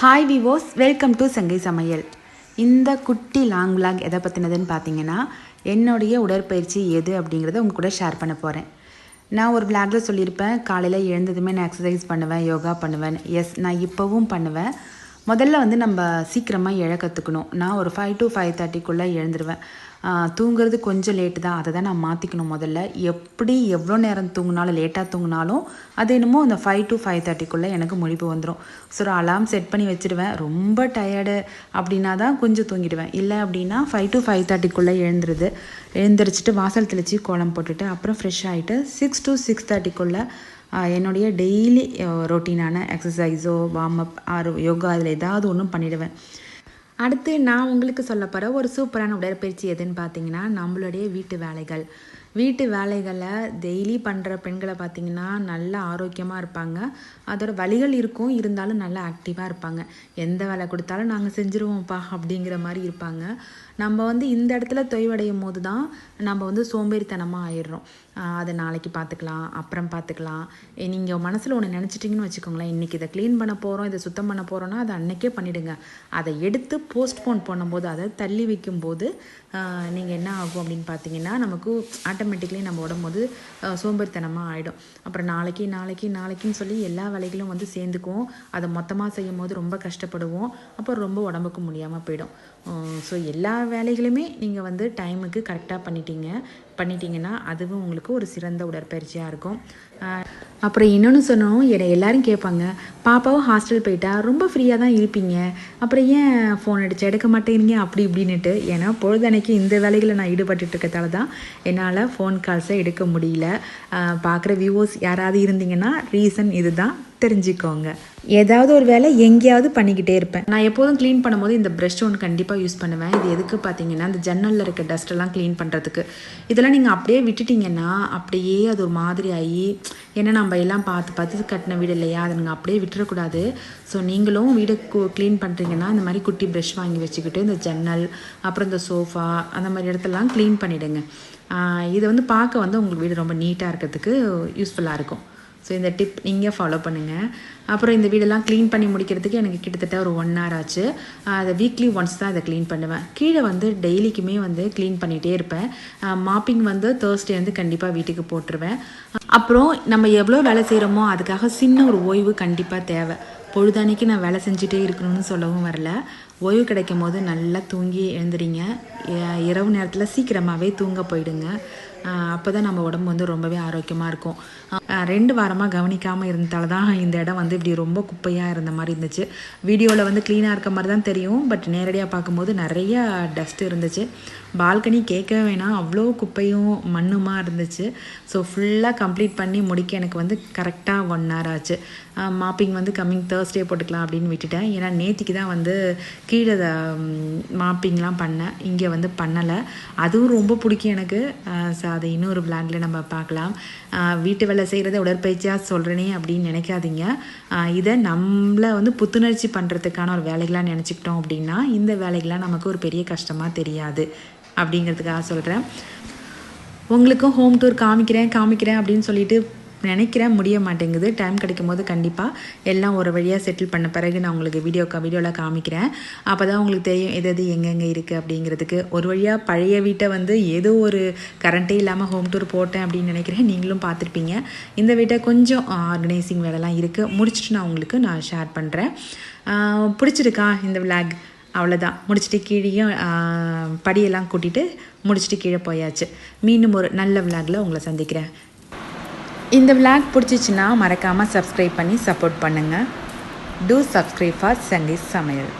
Hi விவோஸ் welcome to சங்கை சமையல் இந்த குட்டி லாங் விலாக் எதை பற்றினதுன்னு பார்த்தீங்கன்னா என்னுடைய உடற்பயிற்சி எது அப்படிங்கிறத உங்க கூட ஷேர் பண்ண போகிறேன் நான் ஒரு விளாகில் சொல்லியிருப்பேன் காலையில் எழுந்ததுமே நான் எக்ஸசைஸ் பண்ணுவேன் யோகா பண்ணுவேன். எஸ் நான் இப்போவும் பண்ணுவேன். முதல்ல வந்து நம்ம சீக்கிரமாக எழ கற்றுக்கணும் நான் ஒரு ஃபைவ் டு ஃபைவ் தேர்ட்டிக்குள்ளே எழுந்துருவேன். தூங்குறது கொஞ்சம் லேட்டு தான். அதை தான் நான் மாற்றிக்கணும் முதல்ல. எப்படி எவ்வளோ நேரம் தூங்கினாலும் லேட்டாக தூங்கினாலும் அது என்னமோ அந்த ஃபைவ் டு ஃபைவ் தேர்ட்டிக்குள்ளே எனக்கு முடிவு வந்துடும் ஸோ அலார்ம் செட் பண்ணி வச்சுடுவேன். ரொம்ப டயர்டு அப்படின்னா தான் கொஞ்சம் தூங்கிடுவேன். இல்லை அப்படின்னா ஃபைவ் டு ஃபைவ் தேர்ட்டிக்குள்ளே எழுந்துருது. எழுந்திரிச்சிட்டு வாசல் தெளித்து கோலம் போட்டுட்டு அப்புறம் ஃப்ரெஷ் ஆகிட்டு சிக்ஸ் டு சிக்ஸ் தேர்ட்டிக்குள்ளே என்னுடைய டெய்லி ரொட்டீனான எக்ஸசைஸோ வார்ம் அப் ஆர் யோகா அதில் ஏதாவது ஒன்றும் பண்ணிவிடுவேன் அடுத்து நான் உங்களுக்கு சொல்ல போகிற ஒரு சூப்பரான உடற்பயிற்சி எதுன்னு பார்த்தீங்கன்னா நம்மளுடைய வீட்டு வேலைகள். வீட்டு வேலைகளை டெய்லி பண்ணுற பெண்களை பார்த்தீங்கன்னா நல்ல ஆரோக்கியமாக இருப்பாங்க. அதோட வழிகள் இருக்கும். இருந்தாலும் நல்லா ஆக்டிவாக இருப்பாங்க. எந்த வேலை கொடுத்தாலும் நாங்கள் செஞ்சுருவோம்ப்பா அப்படிங்கிற மாதிரி இருப்பாங்க. நம்ம வந்து இந்த இடத்துல தொய்வடையும் போது தான் நம்ம வந்து சோம்பேறித்தனமாக ஆயிடுறோம். அதை நாளைக்கு பார்த்துக்கலாம் அப்புறம் பார்த்துக்கலாம் நீங்கள் மனசில் ஒன்று நினச்சிட்டிங்கன்னு வச்சுக்கோங்களேன். இன்றைக்கி இதை க்ளீன் பண்ண போகிறோம் இதை சுத்தம் பண்ண போகிறோன்னா அதை அன்றைக்கே பண்ணிவிடுங்க அதை எடுத்து போஸ்ட்போன் பண்ணும்போது அதை தள்ளி வைக்கும்போது நீங்கள் என்ன ஆகும் அப்படின்னு பார்த்தீங்கன்னா நமக்கு ஆட்டோமேட்டிக்லி நம்ம உடம்போது சோம்பேறித்தனமாக ஆகிடும் அப்புறம் நாளைக்கு நாளைக்கு நாளைக்குன்னு சொல்லி எல்லா வேலைகளும் வந்து சேர்ந்துக்குவோம் அதை மொத்தமாக செய்யும் போது ரொம்ப கஷ்டப்படுவோம். அப்புறம் ரொம்ப உடம்புக்கு முடியாமல் போயிடும். ஸோ எல்லா வேலைகளுமே நீங்கள் வந்து டைமுக்கு கரெக்டாக பண்ணிட்டீங்க. பண்ணிட்டீங்கன்னா அதுவும் உங்களுக்கு ஒரு சிறந்த உடற்பயிற்சியாக இருக்கும். அப்புறம் இன்னொன்று சொன்னோம் என்னை எல்லாரும் கேட்பாங்க பாப்பாவும் ஹாஸ்டல் போயிட்டா ரொம்ப ஃப்ரீயாக தான் இருப்பீங்க. அப்புறம் ஏன் ஃபோன் அடிச்சு எடுக்க மாட்டேங்கிறீங்க? அப்படி இப்படின்னுட்டு. ஏன்னா பொழுதனைக்கு இந்த வேலைகளை நான் ஈடுபட்டு இருக்கதால தான் என்னால் ஃபோன் கால்ஸை எடுக்க முடியல. பார்க்குற வியூவர்ஸ் யாராவது இருந்தீங்கன்னா ரீசன் இதுதான். தெரிஞ்சுக்கோங்க. ஏதாவது ஒரு வேலை எங்கேயாவது பண்ணிக்கிட்டே இருப்பேன். நான் எப்போதும் க்ளீன் பண்ணும்போது இந்த ப்ரஷ் ஒன்று கண்டிப்பாக யூஸ் பண்ணுவேன். இது எதுக்கு பார்த்தீங்கன்னா இந்த ஜன்னலில் இருக்க டஸ்ட்டெல்லாம் க்ளீன் பண்ணுறதுக்கு இதெல்லாம் நீங்கள் அப்படியே விட்டுட்டிங்கன்னா அப்படியே அது ஒரு மாதிரி ஆகி ஏன்னா நம்ம எல்லாம் பார்த்து பார்த்து கட்டின வீடு இல்லையா? அதை நீங்கள் அப்படியே விட்டுறக்கூடாது. ஸோ நீங்களும் வீடு க்ளீன் பண்ணுறீங்கன்னா இந்த மாதிரி குட்டி ப்ரஷ் வாங்கி வச்சுக்கிட்டு இந்த ஜன்னல் அப்புறம் இந்த சோஃபா அந்த மாதிரி இடத்தெல்லாம் க்ளீன் பண்ணிவிடுங்க இது வந்து பார்க்க வந்து உங்களுக்கு வீடு ரொம்ப நீட்டாக இருக்கிறதுக்கு யூஸ்ஃபுல்லாக இருக்கும். ஸோ இந்த டிப் நீங்கள் ஃபாலோ பண்ணுங்கள் அப்புறம் இந்த வீடெல்லாம் க்ளீன் பண்ணி முடிக்கிறதுக்கு எனக்கு கிட்டத்தட்ட ஒரு ஒன் ஹவர் ஆச்சு. அதை வீக்லி ஒன்ஸ் தான் அதை க்ளீன் பண்ணுவேன். கீழே வந்து டெய்லிக்குமே வந்து க்ளீன் பண்ணிகிட்டே இருப்பேன். மாப்பிங் வந்து தேர்ஸ்டே வந்து கண்டிப்பாக வீட்டுக்கு போட்டுருவேன். அப்புறம் நம்ம எவ்வளோ வேலை செய்கிறோமோ அதுக்காக சின்ன ஒரு ஓய்வு கண்டிப்பாக தேவை. பொழுதானிக்கு நான் வேலை செஞ்சுட்டே இருக்கணும்னு சொல்லவும் வரல. ஓய்வு கிடைக்கும் போது நல்லா தூங்கி எழுந்துறீங்க இரவு நேரத்தில் சீக்கிரமாகவே தூங்க போயிடுங்க. அப்போ தான் நம்ம உடம்பு வந்து ரொம்பவே ஆரோக்கியமாக இருக்கும். ரெண்டு வாரமாக கவனிக்காமல் இருந்ததால தான் இந்த இடம் வந்து இப்படி ரொம்ப குப்பையாக இருந்த மாதிரி இருந்துச்சு. வீடியோவில் வந்து க்ளீனாக இருக்க மாதிரி தான் தெரியும். பட் நேரடியாக பார்க்கும்போது நிறைய டஸ்ட் இருந்துச்சு. பால்கனி கேட்கவே வேணாம். அவ்வளோ குப்பையும் மண்ணுமா இருந்துச்சு. ஸோ ஃபுல்லாக கம்ப்ளீட் பண்ணி முடிக்க எனக்கு வந்து கரெக்டாக ஒன் ஹவர் ஆச்சு. மாப்பிங் வந்து கம்மிங் தேர்ஸ்டே போட்டுக்கலாம் அப்படின்னு விட்டுட்டேன். ஏன்னா நேத்திக்கு தான் வந்து கீழே மாப்பிங்லாம் பண்ணேன். இங்கே வந்து பண்ணலை. அதுவும் ரொம்ப பிடிக்கும் எனக்கு. அதை இன்னொரு விளாண்டில் நம்ம பார்க்கலாம். வீட்டு வேலை செய்கிறத உடற்பயிற்சியாக சொல்கிறேனே அப்படின்னு நினைக்காதீங்க. இதை நம்மளை வந்து புத்துணர்ச்சி பண்ணுறதுக்கான ஒரு வேலைகளாக நினச்சிக்கிட்டோம் அப்படின்னா இந்த வேலைகள்லாம் நமக்கு ஒரு பெரிய கஷ்டமாக தெரியாது அப்படிங்கிறதுக்காக சொல்கிறேன் உங்களுக்கும் ஹோம் டூர் காமிக்கிறேன் காமிக்கிறேன் அப்படின்னு சொல்லிட்டு நினைக்கிறேன் முடிய மாட்டேங்குது. டைம் கிடைக்கும் போது கண்டிப்பாக எல்லாம் ஒரு வழியாக செட்டில் பண்ண பிறகு நான் உங்களுக்கு வீடியோ வீடியோவில் காமிக்கிறேன். அப்போ தான் உங்களுக்கு தெரியும் எது எது எங்கெங்கே இருக்குது அப்படிங்கிறதுக்கு. ஒரு வழியாக பழைய வீட்டை வந்து ஏதோ ஒரு கரண்ட்டே இல்லாமல் ஹோம் டூர் போட்டேன் அப்படின்னு நினைக்கிறேன். நீங்களும் பார்த்துருப்பீங்க. இந்த வீட்டை கொஞ்சம் ஆர்கனைசிங் வேலைலாம் இருக்குது முடிச்சுட்டு நான் உங்களுக்கு நான் ஷேர் பண்ணுறேன் பிடிச்சிருக்கா இந்த விளாக் அவ்வளோதான் முடிச்சுட்டு கீழேயும் படியெல்லாம் கூட்டிகிட்டு முடிச்சுட்டு கீழே போயாச்சு. மீண்டும் ஒரு நல்ல விளாகில் உங்களை சந்திக்கிறேன். இந்த விளாக் பிடிச்சிச்சின்னா மறக்காமல் சப்ஸ்கிரைப் பண்ணி சப்போர்ட் பண்ணுங்கள் டூ சப்ஸ்கிரைப் ஃபார் சங்கீஸ் சமையல்